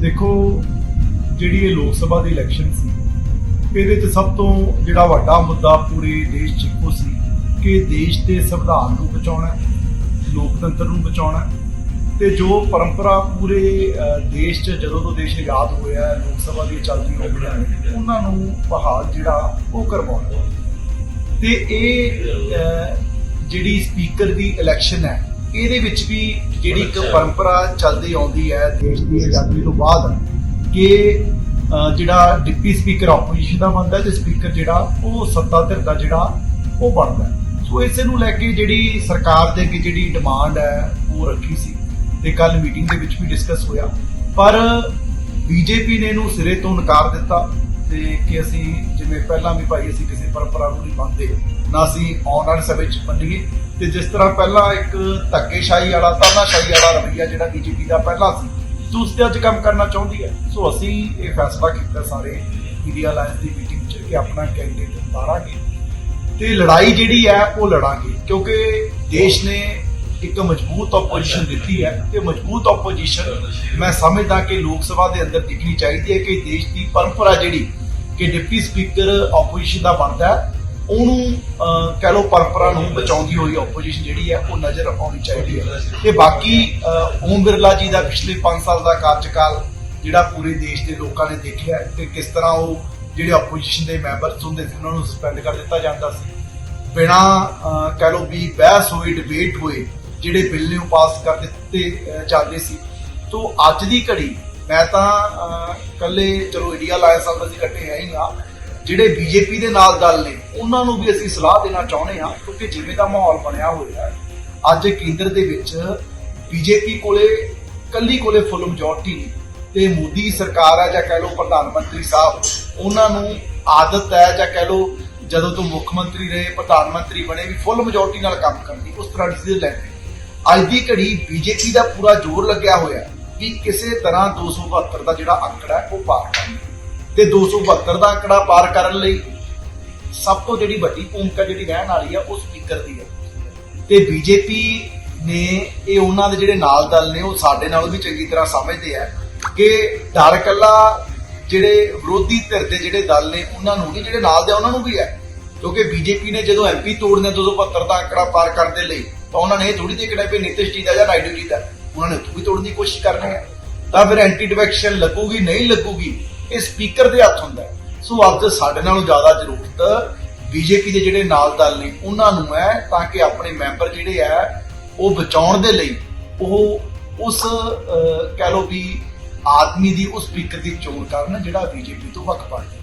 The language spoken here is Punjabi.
ਦੇਖੋ, ਜਿਹੜੀ ਇਹ ਲੋਕ ਸਭਾ ਦੀ ਇਲੈਕਸ਼ਨ ਸੀ, ਇਹਦੇ 'ਚ ਸਭ ਤੋਂ ਜਿਹੜਾ ਵੱਡਾ ਮੁੱਦਾ ਪੂਰੇ ਦੇਸ਼ 'ਚ ਇੱਕੋ ਸੀ ਕਿ ਦੇਸ਼ ਦੇ ਸੰਵਿਧਾਨ ਨੂੰ ਬਚਾਉਣਾ ਲੋਕਤੰਤਰ ਨੂੰ ਬਚਾਉਣਾ ਹੈ ਤੇ ਜੋ ਪਰੰਪਰਾ ਪੂਰੇ ਦੇਸ਼ 'ਚ ਜਦੋਂ ਤੋਂ ਦੇਸ਼ ਆਜ਼ਾਦ ਹੋਇਆ ਲੋਕ ਸਭਾ ਦੀ ਚੱਲਦੀ ਹੋਈਆਂ ਨੇ ਉਹਨਾਂ ਨੂੰ ਬਹਾਲ ਜਿਹੜਾ ਉਹ ਕਰਵਾਉਣਾ ਹੈ। ਤੇ ਇਹ ਜਿਹੜੀ ਸਪੀਕਰ ਦੀ ਇਲੈਕਸ਼ਨ ਹੈ ਇਹਦੇ ਵਿੱਚ ਵੀ ਜਿਹੜੀ ਇੱਕ ਪਰੰਪਰਾ ਚੱਲਦੀ ਆਉਂਦੀ ਹੈ ਦੇਸ਼ ਦੀ ਆਜ਼ਾਦੀ ਤੋਂ ਬਾਅਦ ਕਿ ਜਿਹੜਾ ਡਿਪਟੀ ਸਪੀਕਰ ਆਪੋਜੀਸ਼ਨ ਦਾ ਬਣਦਾ ਤੇ ਸਪੀਕਰ ਜਿਹੜਾ ਉਹ ਸੱਤਾ ਧਿਰ ਦਾ ਜਿਹੜਾ ਉਹ ਬਣਦਾ। ਸੋ ਇਸੇ ਨੂੰ ਲੈ ਕੇ ਜਿਹੜੀ ਸਰਕਾਰ ਦੇ ਅੱਗੇ ਜਿਹੜੀ ਡਿਮਾਂਡ ਹੈ ਉਹ ਰੱਖੀ ਸੀ ਤੇ ਕੱਲ ਮੀਟਿੰਗ ਦੇ ਵਿੱਚ ਵੀ ਡਿਸਕਸ ਹੋਇਆ। ਪਰ ਬੀਜੇਪੀ ਨੇ ਇਹਨੂੰ ਸਿਰੇ ਤੋਂ ਨਕਾਰ ਦਿੱਤਾ। ਤੇ ਕਿ ਅਸੀਂ ਜਿਵੇਂ ਪਹਿਲਾਂ ਵੀ ਭਾਈ ਅਸੀਂ ਕਿਸੇ ਪਰੰਪਰਾ ਨੂੰ ਨਹੀਂ ਮੰਨਦੇ, ਨਾ ਅਸੀਂ ਆਉਣ ਵਾਲੇ ਸਮੇਂ 'ਚ ਮੰਨੀਏ। ਤੇ ਜਿਸ ਤਰ੍ਹਾਂ ਪਹਿਲਾਂ ਇੱਕ ਧੱਕੇਸ਼ਾਹੀ ਵਾਲਾ, ਤਾਨਾਸ਼ਾਹੀ ਵਾਲਾ ਰਵੱਈਆ ਜਿਹੜਾ ਬੀਜੇਪੀ ਦਾ ਪਹਿਲਾਂ ਸੀ, ਤੇ ਉਸ ਤੇ ਅੱਜ ਕੰਮ ਕਰਨਾ ਚਾਹੁੰਦੀ ਹੈ। ਸੋ ਅਸੀਂ ਇਹ ਫੈਸਲਾ ਕੀਤਾ ਸਾਰੇ ਇੰਡੀਆ ਅਲਾਈਅੰਸ ਦੀ ਮੀਟਿੰਗ 'ਚ ਕਿ ਆਪਣਾ ਕੈਂਡੀਡੇਟ ਉਤਾਰਾਂਗੇ। ਤੇ ਲੜਾਈ ਜਿਹੜੀ ਹੈ ਉਹ ਲੜਾਂਗੇ, ਕਿਉਂਕਿ ਦੇਸ਼ ਨੇ ਇੱਕ ਮਜ਼ਬੂਤ ਆਪੋਜੀਸ਼ਨ ਦਿੱਤੀ ਹੈ ਤੇ ਮਜ਼ਬੂਤ ਆਪੋਜੀਸ਼ਨ ਮੈਂ ਸਮਝਦਾ ਕਿ ਲੋਕ ਸਭਾ ਦੇ ਅੰਦਰ ਦਿਖਣੀ ਚਾਹੀਦੀ ਹੈ ਕਿ ਦੇਸ਼ ਦੀ ਪਰੰਪਰਾ ਜਿਹੜੀ ਕਿ ਡਿਪਟੀ ਸਪੀਕਰ ਆਪੋਜੀਸ਼ਨ ਦਾ ਬਣਦਾ ਉਹਨੂੰ ਅਹ, ਕਹਿ ਲਓ ਪਰੰਪਰਾ ਨੂੰ ਬਚਾਉਂਦੀ ਹੋਈ ਆਪੋਜੀਸ਼ਨ ਜਿਹੜੀ ਹੈ ਉਹ ਨਜ਼ਰ ਆਉਣੀ ਚਾਹੀਦੀ ਹੈ। ਤੇ ਬਾਕੀ ਓਮ ਬਿਰਲਾ ਜੀ ਦਾ ਪਿਛਲੇ 5 ਸਾਲ ਦਾ ਕਾਰਜਕਾਲ ਜਿਹੜਾ ਪੂਰੇ ਦੇਸ਼ ਦੇ ਲੋਕਾਂ ਨੇ ਦੇਖਿਆ ਤੇ ਕਿਸ ਤਰ੍ਹਾਂ ਉਹ ਜਿਹੜੇ ਆਪੋਜੀਸ਼ਨ ਦੇ ਮੈਂਬਰਸ ਹੁੰਦੇ ਸੀ ਉਹਨਾਂ ਨੂੰ ਸਸਪੈਂਡ ਕਰ ਦਿੱਤਾ ਜਾਂਦਾ ਸੀ। ਬਿਨਾ ਕਹਿ ਲਓ ਵੀ ਬਹਿਸ ਹੋਈ ਡਿਬੇਟ ਹੋਏ ਜਿਹੜੇ ਬਿੱਲ ਨੇ ਉਹ ਪਾਸ ਕਰ ਦਿੱਤੇ ਅਹ, ਜਾਂਦੇ ਸੀ। ਤੋਂ ਅੱਜ ਦੀ ਘੜੀ ਮੈਂ ਤਾਂ ਅਹ, ਇਕੱਲੇ ਚਲੋ ਇੰਡੀਆ ਲਾਇੰਸ ਸਾਹਿਬ ਅਸੀਂ ਇਕੱਠੇ ਹੈ ਹੀ ਆ ਜਿਹੜੇ ਬੀਜੇਪੀ ਦੇ ਨਾਲ ਦਲ ਨੇ ਉਹਨਾਂ ਨੂੰ ਵੀ ਅਸੀਂ ਸਲਾਹ ਦੇਣਾ ਚਾਹੁੰਦੇ ਹਾਂ ਕਿਉਂਕਿ ਜਿਵੇਂ ਦਾ ਮਾਹੌਲ ਬਣਿਆ ਹੋਇਆ ਅੱਜ ਕੇਂਦਰ ਦੇ ਵਿੱਚ ਬੀਜੇਪੀ ਕੋਲੇ ਕੱਲੀ ਕੋਲੇ ਫੁੱਲ ਮੈਜੋਰਟੀ ਨਹੀਂ ਤੇ ਮੋਦੀ ਸਰਕਾਰ ਹੈ ਜਾਂ ਕਹਿ ਲਓ ਪ੍ਰਧਾਨ ਮੰਤਰੀ ਸਾਹਿਬ ਉਹਨਾਂ ਨੂੰ ਆਦਤ ਹੈ ਜਾਂ ਕਹਿ ਲਓ ਜਦੋਂ ਤੋਂ ਮੁੱਖ ਮੰਤਰੀ ਰਹੇ ਪ੍ਰਧਾਨ ਮੰਤਰੀ ਬਣੇ ਵੀ ਫੁੱਲ ਮੈਜੋਰਟੀ ਨਾਲ ਕੰਮ ਕਰਨੀ ਉਸ ਤਰ੍ਹਾਂ ਡਿਸੀਜਨ ਲੈਂਦੇ ਅੱਜ ਦੀ ਘੜੀ ਬੀਜੇਪੀ ਦਾ ਪੂਰਾ ਜ਼ੋਰ ਲੱਗਿਆ ਹੋਇਆ ਕਿ ਕਿਸੇ ਤਰ੍ਹਾਂ 272 ਦਾ ਜਿਹੜਾ ਅੰਕੜਾ ਉਹ ਪਾਰ ਕਰਨਾ ਤੇ 272 ਦਾ ਅੰਕੜਾ ਪਾਰ ਕਰਨ ਲਈ ਸਭ ਤੋਂ ਜਿਹੜੀ ਵੱਡੀ ਭੂਮਿਕਾ ਜਿਹੜੀ ਰਹਿਣ ਵਾਲੀ ਆ ਉਹ ਸਪੀਕਰ ਦੀ ਹੈ। ਤੇ ਬੀਜੇਪੀ ਨੇ ਇਹ ਉਹਨਾਂ ਦੇ ਜਿਹੜੇ ਨਾਲ ਦਲ ਨੇ, ਉਹ ਸਾਡੇ ਨਾਲੋਂ ਵੀ ਚੰਗੀ ਤਰ੍ਹਾਂ ਸਮਝਦੇ ਆ ਕਿ ਡਰ ਕੱਲਾ ਜਿਹੜੇ ਵਿਰੋਧੀ ਧਿਰ ਦੇ ਜਿਹੜੇ ਦਲ ਨੇ, ਉਹਨਾਂ ਨੂੰ ਨਹੀਂ ਜਿਹੜੇ ਨਾਲ ਦੇ ਆ, ਉਹਨਾਂ ਨੂੰ ਵੀ ਹੈ। ਕਿਉਂਕਿ ਬੀਜੇਪੀ ਨੇ ਜਦੋਂ ਐਮਪੀ ਤੋੜਨੇ 272 ਦਾ ਅੰਕੜਾ ਪਾਰ ਕਰਨ ਦੇ ਲਈ ਤਾਂ ਉਹਨਾਂ ਨੇ ਇਹ ਥੋੜੀ ਦੇਖਣਾ ਵੀ ਨਿਤਿਸ਼ ਜੀ ਦਾ ਜਾਂ ਨਾਇਡੂ ਜੀ ਦਾ ਉਹਨਾਂ ਨੇ ਉੱਥੋਂ ਵੀ ਤੋੜਨ ਦੀ ਕੋਸ਼ਿਸ਼ ਕਰਨੀ ਹੈ ਤਾਂ ਫਿਰ ਐਂਟੀ ਡਿਵੈਕਸ਼ਨ ਲੱਗੂਗੀ, ਨਹੀਂ ਲੱਗੂਗੀ, ਇਹ ਸਪੀਕਰ ਦੇ ਹੱਥ ਹੁੰਦਾ ਸੋ ਅੱਜ ਸਾਡੇ ਨਾਲੋਂ ਜ਼ਿਆਦਾ ਜ਼ਰੂਰਤ ਬੀਜੇਪੀ ਦੇ ਜਿਹੜੇ ਨਾਲ ਦਲ ਨੇ, ਉਹਨਾਂ ਨੂੰ ਹੈ ਤਾਂ ਕਿ ਆਪਣੇ ਮੈਂਬਰ ਜਿਹੜੇ ਆ, ਉਹ ਬਚਾਉਣ ਦੇ ਲਈ ਉਹ ਉਸ ਕਹਿ ਲਓ ਵੀ ਆਦਮੀ ਦੀ, ਉਸ ਸਪੀਕਰ ਦੀ ਚੋਣ ਕਰਨ ਜਿਹੜਾ ਬੀਜੇਪੀ ਤੋਂ ਵੱਖ ਪਾਰਟੀ